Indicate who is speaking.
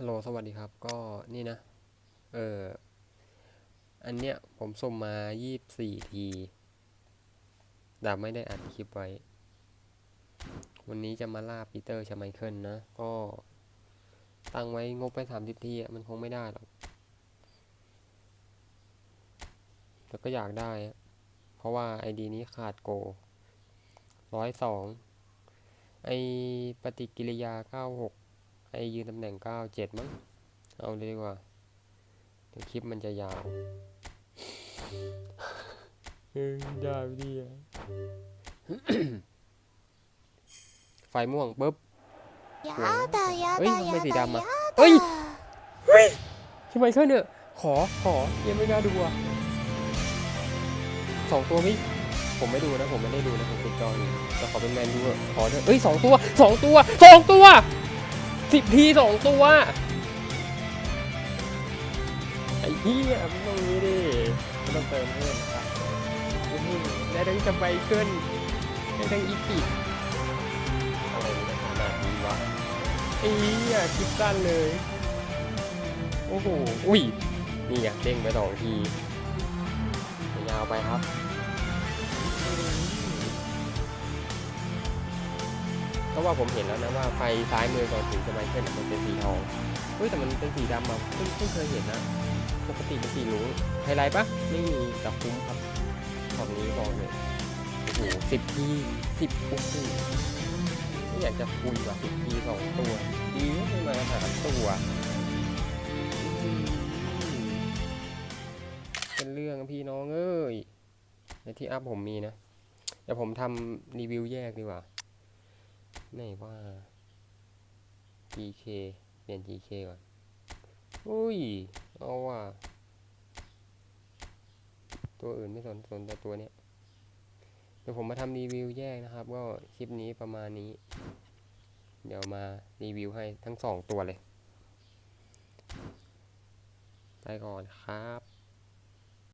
Speaker 1: ฮัลโหลสวัสดีครับ ก็นี่นะ เอออันเนี้ยผมส่งมา 24 ทีแต่ไม่ได้อัดคลิปไว้ วันนี้จะมาล่าปีเตอร์ชาไมเคิลนะ ก็ตั้งไว้งบไป30ทีอะมันคงไม่ได้หรอกแต่ก็อยากได้ เพราะว่าไอดีนี้ขาดโกร้อยสองไอปฏิกิริยา 96 ไอ้ยืนตำแหน่ง 97 มั้ง เอาเลยดีกว่าเดี๋ยวคลิปมันจะยาวเออยาวดีอะไฟม่วงปุ๊บเฮ้ยไม่สีดำอะเฮ้ย
Speaker 2: เฮ้ย
Speaker 1: ทำไมเคลื่อนเนี่ยขอ ขอยังไม่น่าดูอะสองตัวไม่ผมไม่ดูนะ ผมไม่ได้ดูนะ ผมเป็นจออยู่แต่ขอเป็นแมนดูขอเถอะเอ้ยสองตัวสองตัวสองตัว สิบทีสองตัว ไอ้เหี้ยมันต้องนี้ดิมันต้องเติมเพิ่มนะครับโอ้โหได้ทั้งจะไบเคิลได้ทั้งอีพิกอะไรเนี่ยขนาดนี้วะไอ้เหี้ยคลิปสั้นเลย โอ้โห อุ้ย นี่ไงเด้งไปสองที ยาวไปครับ ราะว่าผมเห็นแล้วนะว่าไฟซ้ายมือก่อนถึงจะไมเคิลน่ะมันเป็นสีทองเฮ้ยแต่มันเป็นสีดำอะเพิ่งเพิ่งเคยเห็นนะปกติเป็นสีลุ้งไฮไลท์ปะไม่มีแต่คุ้มครับของนี้บอกเลยโอ้โหสิบทีสิบโอ้โหไม่อยากจะคุยว่ะสิบทีสองตัว ดีนะไม่มาหาตัวเป็นเรื่องพี่น้องเอ้ยในที่อัพผมมีนะเดี๋ยวผมทำรีวิวแยกดีกว่า ไหนว่า GK เปลี่ยน GK ก่อนอุ้ย เอาว่ะตัวอื่นไม่สนสนแต่ตัวเนี้ย เดี๋ยวผมมาทำรีวิวแยกนะครับ ก็คลิปนี้ประมาณนี้ เดี๋ยวมารีวิวให้ทั้งสองตัวเลย ไปก่อนครับ